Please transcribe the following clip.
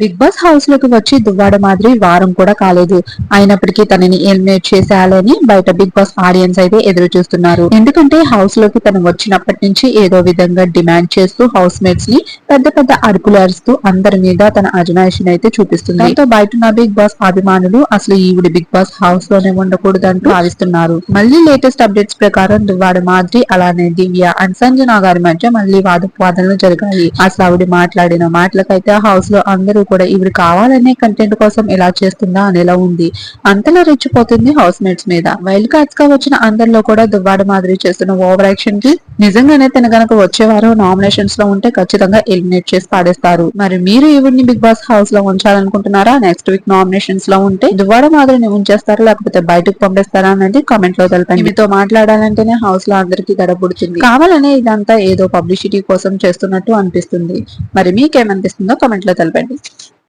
Big boss హౌస్లోకి వచ్చి దువ్వాడ మాదిరి వారం కూడా కాలేదు. అయినప్పటికీ తనని ఎలిమినేట్ చేసేయాలని బయట బిగ్ బాస్ ఆడియన్స్ అయితే ఎదురు చూస్తున్నారు. ఎందుకంటే హౌస్లోకి తను వచ్చినప్పటి నుంచి ఏదో విధంగా డిమాండ్ చేస్తూ హౌస్ మేట్స్ని పెద్ద పెద్ద అరుపులు అరుస్తూ అందరి మీద తన అజమాయిషిని అయితే చూపిస్తుంది. దాంతో బయట ఉన్న బిగ్ బాస్ అభిమానులు అసలు ఈవిడ బిగ్ బాస్ హౌస్లోనే ఉండకూడదంటూ భావిస్తున్నారు. మళ్ళీ లేటెస్ట్ అప్డేట్స్ ప్రకారం దువ్వాడ మాదిరి అలానే దివ్య అండ్ సంజనా గారి మధ్య మళ్ళీ వాదోపవాదనలు జరిగాయి. అసలు ఆవిడ మాట్లాడిన మాటలకైతే హౌస్లో అందరూ కూడా ఈవిడ కావాలనే కంటెంట్ కోసం ఎలా చేస్తుందా అనేలా ఉంది. అంతలా రెచ్చిపోతుంది హౌస్ మేట్స్ మీద. వైల్డ్ కార్డ్స్గా వచ్చిన అందరిలో కూడా దువ్వాడ మాదిరి చేస్తున్న ఓవర్ యాక్షన్కి నిజంగానే తన గనక వచ్చేవారు నామినేషన్స్లో ఉంటే ఖచ్చితంగా ఎలిమినేట్ చేసి పాడేస్తారు. మరి మీరు ఈవిడ్ని బిగ్ బాస్ హౌస్లో ఉంచాలనుకుంటున్నారా? నెక్స్ట్ వీక్ నామినేషన్స్లో ఉంటే దువ్వాడ మాదిరిని ఉంచేస్తారా? లేకపోతే బయటకు పంపిస్తారా అనేది కామెంట్లో తెలపండి. మీతో మాట్లాడాలంటేనే హౌస్లో అందరికీ గడబుడుతుంది కావాలనే ఇదంతా ఏదో పబ్లిసిటీ కోసం చేస్తున్నట్టు అనిపిస్తుంది. మరి మీకేమనిపిస్తుందో కామెంట్లో తెలపండి.